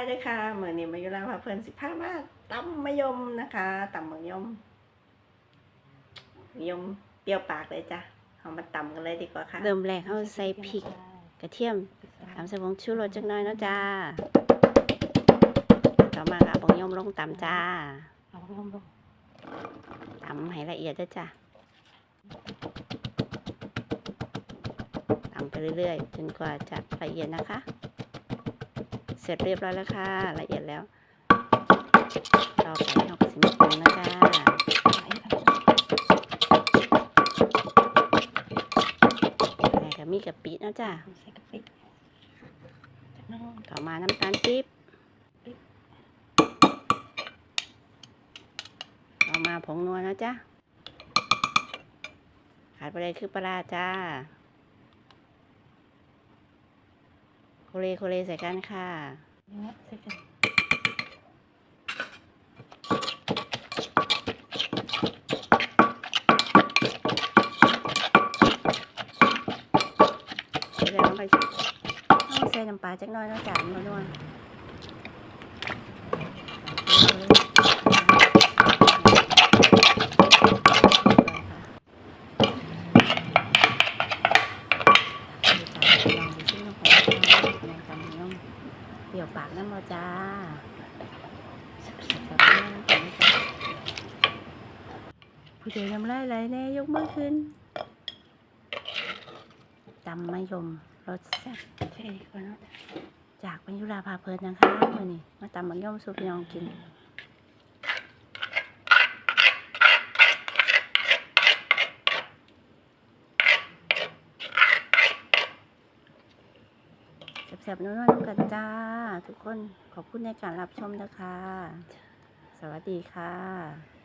ายด้วยค่ะเหมือนนี่มาอยู่แล้วค่ะเพื่อนสิบห้ามากตำมะยมนะคะตำมะยมมะยมเปรี้ยวปากเลยจ้ะเอามาตำกันเลยดีกว่าค่ะเริ่มแรกเขาใส่พริกกระเทียมตามใส่ผงชูรสจักหน่อยเนาะจ้าต่อมาก็เอาผงยมลงตำจ้าเอาลงลงตำให้ละเอียดด้วยจ้ะตำไปเรื่อยๆจนกว่าจะละเอียดนะคะ เสร็จเรียบร้อยแล้วค่ะ ละเอียดแล้วต่อไปเราก็สิมาปรุงนะจ้าไปค่ะแล้วก็มีกะปินะจ้าใส่กะปิจากนั้นต่อมาน้ำตาลปี๊บต่อมาผงนัวนะจ๊ะขาดไปเลยคือปลาร้าจ้า โคเลโคเลใส่กันค่ะเนื้อใส่กันใส่แล้วลงไปเอาใส่น้ำปลาจักหน้อยเนาะจ้ะนัว เปรี้ยวปากน้ำมาจ้าผู้ใดน้ำลายไหลแน่ยกมือขึ้นตำมะยมรสแซ่บใส่อีกก่อนเนาะจากบรรยุราพาเพลินนะคะมื่อนี้มาตำมะยมสูพี่น้องกิน แซ่บๆนัวๆกันจ้า ทุกคนขอบคุณในการรับชมนะคะ สวัสดีค่ะ